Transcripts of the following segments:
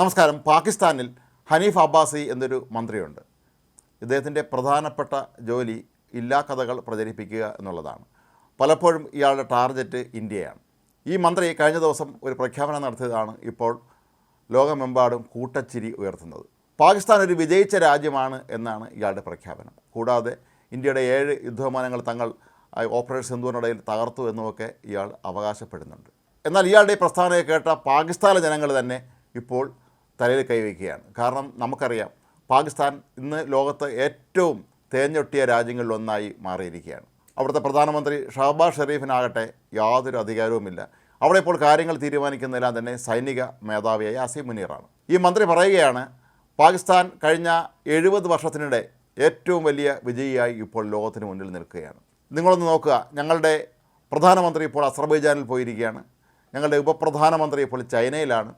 നമസ്കാരം. പാകിസ്ഥാനിൽ ഹനീഫ് അബ്ബാസി എന്നൊരു മന്ത്രിയുണ്ട്. ഇദ്ദേഹത്തിന്റെ പ്രധാനപ്പെട്ട ജോലി ഇല്ലാ കഥകൾ പ്രചരിപ്പിക്കുക എന്നുള്ളതാണ്. പലപ്പോഴും ഇയാളുടെ ടാർഗറ്റ് ഇന്ത്യയാണ്. ഈ മന്ത്രി കഴിഞ്ഞ ദിവസം ഒരു പ്രഖ്യാപനം നടത്തിയതാണ് ഇപ്പോൾ ലോകമെമ്പാടും കൂട്ടച്ചിരി ഉയർത്തുന്നത്. പാകിസ്ഥാൻ ഒരു വിജയിച്ച രാജ്യമാണ് എന്നാണ് ഇയാളുടെ പ്രഖ്യാപനം. കൂടാതെ ഇന്ത്യയുടെ ഏഴ് യുദ്ധവിമാനങ്ങൾ തങ്ങൾ ഓപ്പറേഷൻ സിന്ധുവിനിടയിൽ തകർത്തു എന്നുമൊക്കെ ഇയാൾ അവകാശപ്പെടുന്നുണ്ട്. എന്നാൽ ഇയാളുടെ ഈ പ്രസ്താവനയെ കേട്ട പാകിസ്ഥാനിലെ ജനങ്ങൾ തന്നെ ഇപ്പോൾ തലയിൽ കൈവയ്ക്കുകയാണ് കാരണം നമുക്കറിയാം പാകിസ്ഥാൻ ഇന്ന് ലോകത്ത് ഏറ്റവും തേഞ്ഞൊട്ടിയ രാജ്യങ്ങളിലൊന്നായി മാറിയിരിക്കുകയാണ്. അവിടുത്തെ പ്രധാനമന്ത്രി ഷഹബാസ് ഷെരീഫിനാകട്ടെ യാതൊരു അധികാരവുമില്ല. അവിടെ ഇപ്പോൾ കാര്യങ്ങൾ തീരുമാനിക്കുന്നതെല്ലാം തന്നെ സൈനിക മേധാവിയായ അസീം മുനീറാണ്. ഈ മന്ത്രി പറയുകയാണ് പാകിസ്ഥാൻ കഴിഞ്ഞ എഴുപത് വർഷത്തിനിടെ ഏറ്റവും വലിയ വിജയിയായി ഇപ്പോൾ ലോകത്തിന് മുന്നിൽ നിൽക്കുകയാണ്. നിങ്ങളൊന്ന് നോക്കുക ഞങ്ങളുടെ പ്രധാനമന്ത്രി ഇപ്പോൾ അസർബൈജാനിൽ പോയിരിക്കുകയാണ്. ഞങ്ങളുടെ ഉപപ്രധാനമന്ത്രി ഇപ്പോൾ ചൈനയിലാണ്.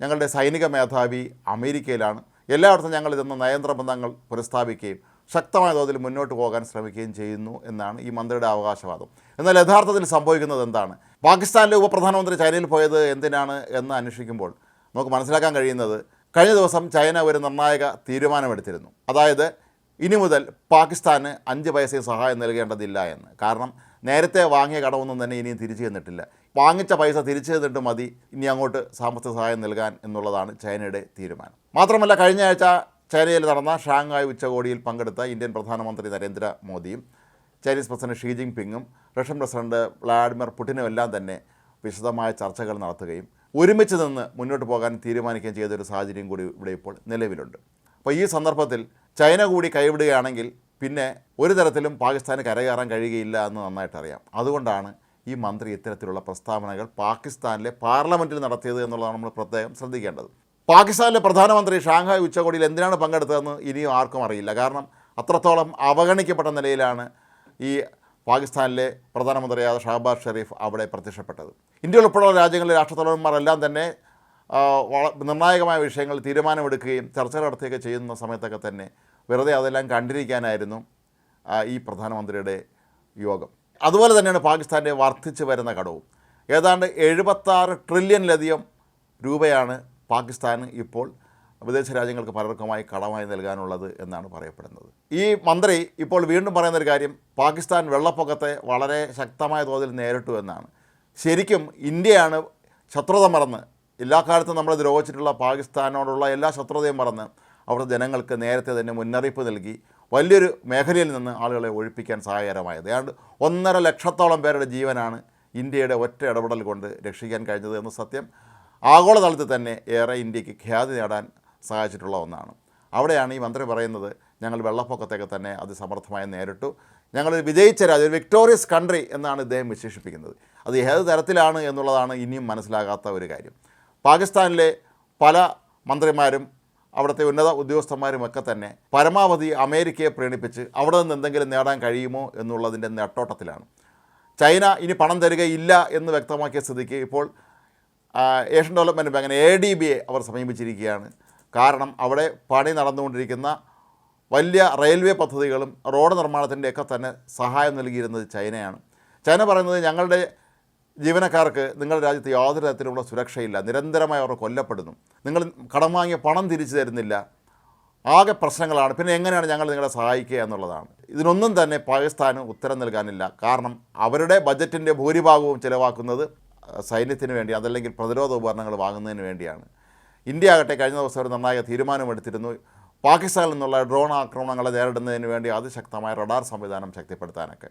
ഞങ്ങളുടെ സൈനിക മേധാവി അമേരിക്കയിലാണ്. എല്ലായിടത്തും ഞങ്ങൾ ഇതൊന്ന് നയതന്ത്ര ബന്ധങ്ങൾ പുനഃസ്ഥാപിക്കുകയും ശക്തമായ തോതിൽ മുന്നോട്ട് പോകാൻ ശ്രമിക്കുകയും ചെയ്യുന്നു എന്നാണ് ഈ മന്ത്രിയുടെ അവകാശവാദം. എന്നാൽ യഥാർത്ഥത്തിൽ സംഭവിക്കുന്നത് എന്താണ്? പാകിസ്ഥാനിലെ ഉപപ്രധാനമന്ത്രി ചൈനയിൽ പോയത് എന്തിനാണ് എന്ന് അന്വേഷിക്കുമ്പോൾ നമുക്ക് മനസ്സിലാക്കാൻ കഴിയുന്നത് കഴിഞ്ഞ ദിവസം ചൈന ഒരു നിർണായക തീരുമാനമെടുത്തിരുന്നു. അതായത് ഇനി മുതൽ പാകിസ്ഥാന് അഞ്ച് പൈസയും സഹായം നൽകേണ്ടതില്ല എന്ന്. കാരണം നേരത്തെ വാങ്ങിയ കടമൊന്നും തന്നെ ഇനിയും തിരിച്ചു തന്നിട്ടില്ല. വാങ്ങിച്ച പൈസ തിരിച്ചു തന്നിട്ട് മതി. ഇനി അങ്ങോട്ട് സാമ്പത്തിക സഹായം നൽകാൻ എന്നുള്ളതാണ് ചൈനയുടെ തീരുമാനം. മാത്രമല്ല കഴിഞ്ഞ ആഴ്ച ചൈനയിൽ നടന്ന ഷാങ്ഹായ് ഉച്ചകോടിയിൽ പങ്കെടുത്ത ഇന്ത്യൻ പ്രധാനമന്ത്രി നരേന്ദ്ര മോദിയും ചൈനീസ് പ്രസിഡന്റ് ഷീ ജിങ് പിങ്ങും റഷ്യൻ പ്രസിഡന്റ് വ്ളാഡിമിർ പുടിനും എല്ലാം തന്നെ വിശദമായ ചർച്ചകൾ നടത്തുകയും ഒരുമിച്ച് നിന്ന് മുന്നോട്ട് പോകാൻ തീരുമാനിക്കുകയും ചെയ്തൊരു സാഹചര്യം കൂടി ഇവിടെ ഇപ്പോൾ നിലവിലുണ്ട്. അപ്പോൾ ഈ സന്ദർഭത്തിൽ ചൈന കൂടി കൈവിടുകയാണെങ്കിൽ പിന്നെ ഒരു തരത്തിലും പാകിസ്ഥാന് കരകയറാൻ കഴിയുകയില്ല എന്ന് നന്നായിട്ടറിയാം. അതുകൊണ്ടാണ് ഈ മന്ത്രി ഇത്തരത്തിലുള്ള പ്രസ്താവനകൾ പാകിസ്ഥാനിലെ പാർലമെന്റിൽ നടത്തിയത് എന്നുള്ളതാണ് നമ്മൾ പ്രത്യേകം ശ്രദ്ധിക്കേണ്ടത്. പാകിസ്ഥാനിലെ പ്രധാനമന്ത്രി ഷാങ്ഹായ് ഉച്ചകോടിയിൽ എന്തിനാണ് പങ്കെടുത്തതെന്ന് ഇനിയും ആർക്കും അറിയില്ല. കാരണം അത്രത്തോളം അവഗണിക്കപ്പെട്ട നിലയിലാണ് ഈ പാകിസ്ഥാനിലെ പ്രധാനമന്ത്രിയായ ഷഹബാസ് ഷെരീഫ് അവിടെ പ്രത്യക്ഷപ്പെട്ടത്. ഇന്ത്യ ഉൾപ്പെടെയുള്ള രാജ്യങ്ങളിലെ രാഷ്ട്രത്തലവന്മാരെല്ലാം തന്നെ നിർണായകമായ വിഷയങ്ങൾ തീരുമാനമെടുക്കുകയും ചർച്ചകൾ നടത്തുകയൊക്കെ ചെയ്യുന്ന സമയത്തൊക്കെ തന്നെ വെറുതെ അതെല്ലാം കണ്ടിരിക്കാനായിരുന്നു ഈ പ്രധാനമന്ത്രിയുടെ യോഗം. അതുപോലെ തന്നെയാണ് പാകിസ്ഥാന്റെ വർദ്ധിച്ചു വരുന്ന കടവും. ഏതാണ്ട് എഴുപത്താറ് ട്രില്യണിലധികം രൂപയാണ് പാകിസ്ഥാന് ഇപ്പോൾ വിദേശ രാജ്യങ്ങൾക്ക് പലർക്കുമായി കടമായി നൽകാനുള്ളത് എന്നാണ് പറയപ്പെടുന്നത്. ഈ മന്ത്രി ഇപ്പോൾ വീണ്ടും പറയുന്നൊരു കാര്യം പാകിസ്ഥാൻ വെള്ളപ്പൊക്കത്തെ വളരെ ശക്തമായ തോതിൽ നേരിട്ടു എന്നാണ്. ശരിക്കും ഇന്ത്യയാണ് ശത്രുത മറന്ന് എല്ലാ കാലത്തും നമ്മൾ ദ്രോഹിച്ചിട്ടുള്ള പാകിസ്ഥാനോടുള്ള എല്ലാ ശത്രുതയും മറന്ന് അവിടുത്തെ ജനങ്ങൾക്ക് നേരത്തെ തന്നെ മുന്നറിയിപ്പ് നൽകി വലിയൊരു മേഖലയിൽ നിന്ന് ആളുകളെ ഒഴിപ്പിക്കാൻ സഹായകരമായത്. ഏതാണ്ട് ഒന്നര ലക്ഷത്തോളം പേരുടെ ജീവനാണ് ഇന്ത്യയുടെ ഒറ്റ ഇടപെടൽ കൊണ്ട് രക്ഷിക്കാൻ കഴിഞ്ഞത് എന്ന് സത്യം ആഗോളതലത്തിൽ തന്നെ ഏറെ ഇന്ത്യയ്ക്ക് ഖ്യാതി നേടാൻ സഹായിച്ചിട്ടുള്ള ഒന്നാണ്. അവിടെയാണ് ഈ മന്ത്രി പറയുന്നത് ഞങ്ങൾ വെള്ളപ്പൊക്കത്തൊക്കെ തന്നെ അതിസമർത്ഥമായി നേരിട്ടു. ഞങ്ങൾ വിജയിച്ച രാജ്യം ഒരു വിക്ടോറിയസ് കൺട്രി എന്നാണ് ഇദ്ദേഹം വിശേഷിപ്പിക്കുന്നത്. അത് ഏത് തരത്തിലാണ് എന്നുള്ളതാണ് ഇനിയും മനസ്സിലാകാത്ത ഒരു കാര്യം. പാകിസ്ഥാനിലെ പല മന്ത്രിമാരും അവിടുത്തെ ഉന്നത ഉദ്യോഗസ്ഥന്മാരുമൊക്കെ തന്നെ പരമാവധി അമേരിക്കയെ പ്രീണിപ്പിച്ച് അവിടെ നിന്ന് എന്തെങ്കിലും നേടാൻ കഴിയുമോ എന്നുള്ളതിന്റെ നെട്ടോട്ടത്തിലാണ്. ചൈന ഇനി പണം തരികയില്ല എന്ന് വ്യക്തമാക്കിയ സ്ഥിതിക്ക് ഇപ്പോൾ Asian development bank A D ബിയെ അവർ സമീപിച്ചിരിക്കുകയാണ്. കാരണം അവിടെ പണി നടന്നുകൊണ്ടിരിക്കുന്ന വലിയ റെയിൽവേ പദ്ധതികളും റോഡ് നിർമ്മാണത്തിന്റെയൊക്കെ തന്നെ സഹായം നൽകിയിരുന്നത് ചൈനയാണ്. ചൈന പറയുന്നത് ഞങ്ങളുടെ ജീവനക്കാർക്ക് നിങ്ങളുടെ രാജ്യത്ത് യാതൊരു തരത്തിലുള്ള സുരക്ഷയില്ല. നിരന്തരമായി അവർ കൊല്ലപ്പെടുന്നു. നിങ്ങൾ കടം വാങ്ങിയ പണം തിരിച്ചു തരുന്നില്ല. ആകെ പ്രശ്നങ്ങളാണ്. പിന്നെ എങ്ങനെയാണ് ഞങ്ങൾ നിങ്ങളെ സഹായിക്കുക എന്നുള്ളതാണ്. ഇതിനൊന്നും തന്നെ പാകിസ്ഥാന് ഉത്തരം നൽകാനില്ല. കാരണം അവരുടെ ബജറ്റിന്റെ ഭൂരിഭാഗവും ചിലവാക്കുന്നത് സൈന്യത്തിന് വേണ്ടി അതല്ലെങ്കിൽ പ്രതിരോധ ഉപകരണങ്ങൾ വാങ്ങുന്നതിന് വേണ്ടിയാണ്. ഇന്ത്യ ആകട്ടെ കഴിഞ്ഞ ദിവസം ഒരു നിർണായക തീരുമാനമെടുത്തിരുന്നു പാകിസ്ഥാനിൽ നിന്നുള്ള ഡ്രോൺ ആക്രമണങ്ങളെ നേരിടുന്നതിന് വേണ്ടി അതിശക്തമായ റഡാർ സംവിധാനം ശക്തിപ്പെടുത്താനൊക്കെ.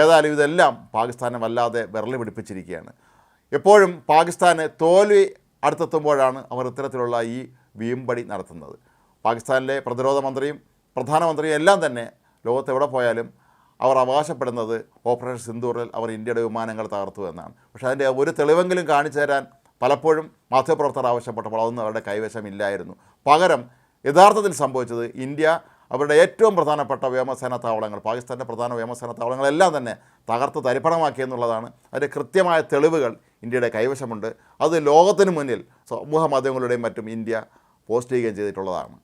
ഏതായാലും ഇതെല്ലാം പാകിസ്ഥാനെ വല്ലാതെ വിരളി പിടിപ്പിച്ചിരിക്കുകയാണ്. എപ്പോഴും പാകിസ്ഥാന് തോൽവി അടുത്തെത്തുമ്പോഴാണ് അവർ ഇത്തരത്തിലുള്ള ഈ വീമ്പടി നടത്തുന്നത്. പാകിസ്ഥാനിലെ പ്രതിരോധ മന്ത്രിയും പ്രധാനമന്ത്രിയും എല്ലാം തന്നെ ലോകത്ത് എവിടെ പോയാലും അവർ അവകാശപ്പെടുന്നത് ഓപ്പറേഷൻ സിന്ദൂറിൽ അവർ ഇന്ത്യയുടെ വിമാനങ്ങൾ തകർത്തു എന്നാണ്. പക്ഷേ അതിന്റെ ഒരു തെളിവെങ്കിലും കാണിച്ചു തരാൻ പലപ്പോഴും മാധ്യമപ്രവർത്തകർ ആവശ്യപ്പെട്ടപ്പോൾ അതൊന്നും അവരുടെ കൈവശമില്ലായിരുന്നു പകരം യഥാർത്ഥത്തിൽ സംഭവിച്ചത് ഇന്ത്യ അവരുടെ ഏറ്റവും പ്രധാനപ്പെട്ട വ്യോമസേന താവളങ്ങൾ പാകിസ്ഥാന്റെ പ്രധാന വ്യോമസേന താവളങ്ങളെല്ലാം തന്നെ തകർത്ത് തരിപ്പണമാക്കി എന്നുള്ളതാണ്. അതിന്റെ കൃത്യമായ തെളിവുകൾ ഇന്ത്യയുടെ കൈവശമുണ്ട്. അത് ലോകത്തിന് മുന്നിൽ സമൂഹ മാധ്യമങ്ങളുടെയും മറ്റും ഇന്ത്യ പോസ്റ്റ് ചെയ്യുകയും ചെയ്തിട്ടുള്ളതാണ്.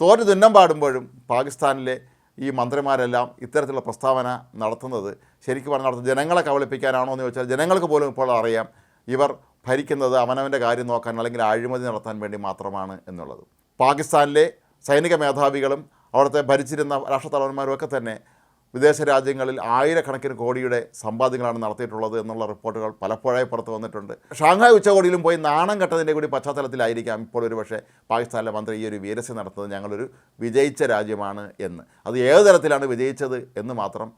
തോറ്റ് തുന്നം പാടുമ്പോഴും പാകിസ്ഥാനിലെ ഈ മന്ത്രിമാരെല്ലാം ഇത്തരത്തിലുള്ള പ്രസ്താവന നടത്തുന്നത് ശരിക്കും പറഞ്ഞാൽ നടത്തുന്നത് ജനങ്ങളെ കബളിപ്പിക്കാനാണോ എന്ന് ചോദിച്ചാൽ ജനങ്ങൾക്ക് പോലും ഇപ്പോൾ അറിയാം ഇവർ ഭരിക്കുന്നത് അവനവന്റെ കാര്യം നോക്കാൻ അല്ലെങ്കിൽ അഴിമതി നടത്താൻ വേണ്ടി മാത്രമാണ് എന്നുള്ളത്. പാകിസ്ഥാനിലെ സൈനിക മേധാവികളും അവിടുത്തെ ഭരിച്ചിരുന്ന രാഷ്ട്രത്തലവന്മാരും ഒക്കെ തന്നെ വിദേശ രാജ്യങ്ങളിൽ ആയിരക്കണക്കിന് കോടിയുടെ സമ്പാദ്യങ്ങളാണ് നടത്തിയിട്ടുള്ളത് എന്നുള്ള റിപ്പോർട്ടുകൾ പലപ്പോഴായി പുറത്തു വന്നിട്ടുണ്ട്. ഷാങ്ഹായ് ഉച്ചകോടിയിലും പോയി നാണം കെട്ടതിന്റെ കൂടി പശ്ചാത്തലത്തിലായിരിക്കാം ഇപ്പോൾ ഒരു പക്ഷേ പാകിസ്ഥാനിലെ മന്ത്രി ഈ ഒരു വീരസ്യം നടത്തുന്നത്. ഞങ്ങളൊരു വിജയിച്ച രാജ്യമാണ് എന്ന്. അത് ഏത് തരത്തിലാണ് വിജയിച്ചത് എന്ന് മാത്രം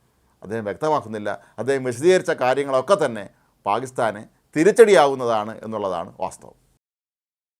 അദ്ദേഹം വ്യക്തമാക്കുന്നില്ല. അദ്ദേഹം വിശദീകരിച്ച കാര്യങ്ങളൊക്കെ തന്നെ പാകിസ്ഥാന് തിരിച്ചടിയാവുന്നതാണ് എന്നുള്ളതാണ് വാസ്തവം.